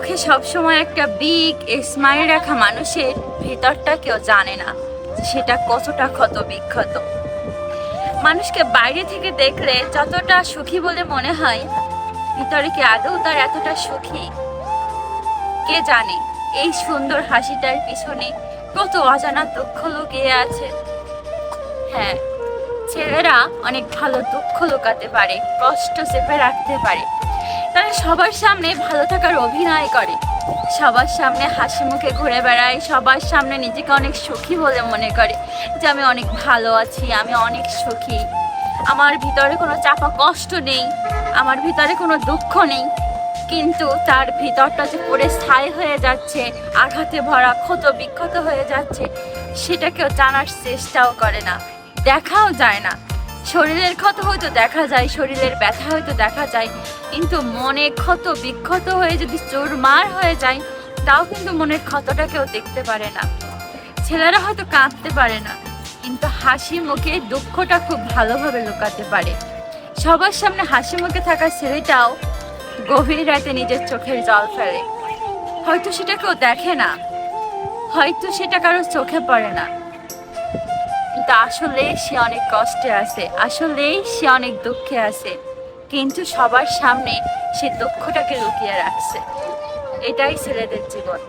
মুখে সবসময় একটা বিগ স্মাইল রাখা মানুষের ভিতরটা কেউ জানে না সেটা কতটা ক্ষত বিক্ষত মানুষকে বাইরে থেকে দেখলে যতটা সুখী বলে মনে হয়, ভিতরে কি আদৌ তার এতটা সুখী? কে জানে? এই সুন্দর হাসিটার পিছনে কত অজানা দুঃখ লুকিয়ে আছে। হ্যাঁ ছেলেরা অনেক ভালো দুঃখ লুকাতে পারে, কষ্ট চেপে রাখতে পারে। তারা সবার সামনে ভালো থাকার অভিনয় করে। সবার সামনে হাসি মুখে ঘুরে বেড়ায়, সবার সামনে নিজেকে অনেক সুখী বলে মনে করে যে আমি অনেক ভালো আছি, আমি অনেক সুখী। আমার ভিতরে কোনো চাপা কষ্ট নেই, আমার ভিতরে কোনো দুঃখ নেই। কিন্তু তার ভিতরটা যে পড়ে ছাই হয়ে যাচ্ছে, আঘাতে ভরা, ক্ষত বিক্ষত হয়ে যাচ্ছে সেটা কেউ জানার চেষ্টাও করে না, দেখাও যায় না। শরীরের ক্ষত হয়তো দেখা যায়, শরীরের ব্যথা হয়তো দেখা যায়, কিন্তু মনে ক্ষত বিক্ষত হয়ে যদি চোরমার হয়ে যায়, তাও কিন্তু মনের ক্ষতটা কেউ দেখতে পারে না। ছেলেরা হয়তো কাঁদতে পারে না, কিন্তু হাসি মুখে দুঃখটা খুব ভালোভাবে লুকাতে পারে। সবার সামনে হাসি মুখে থাকা ছেলেটাও গভীর রাতে নিজের চোখের জল ফেলে। হয়তো সেটা কেউ দেখে না, হয়তো সেটা কারও চোখে পড়ে না। কিন্তু আসলে সে অনেক কষ্টে আছে, আসলেই সে অনেক দুঃখে আছে। কিন্তু সবার সামনে সে দুঃখটাকে লুকিয়ে রাখছে। এটাই ছেলেদের জীবন।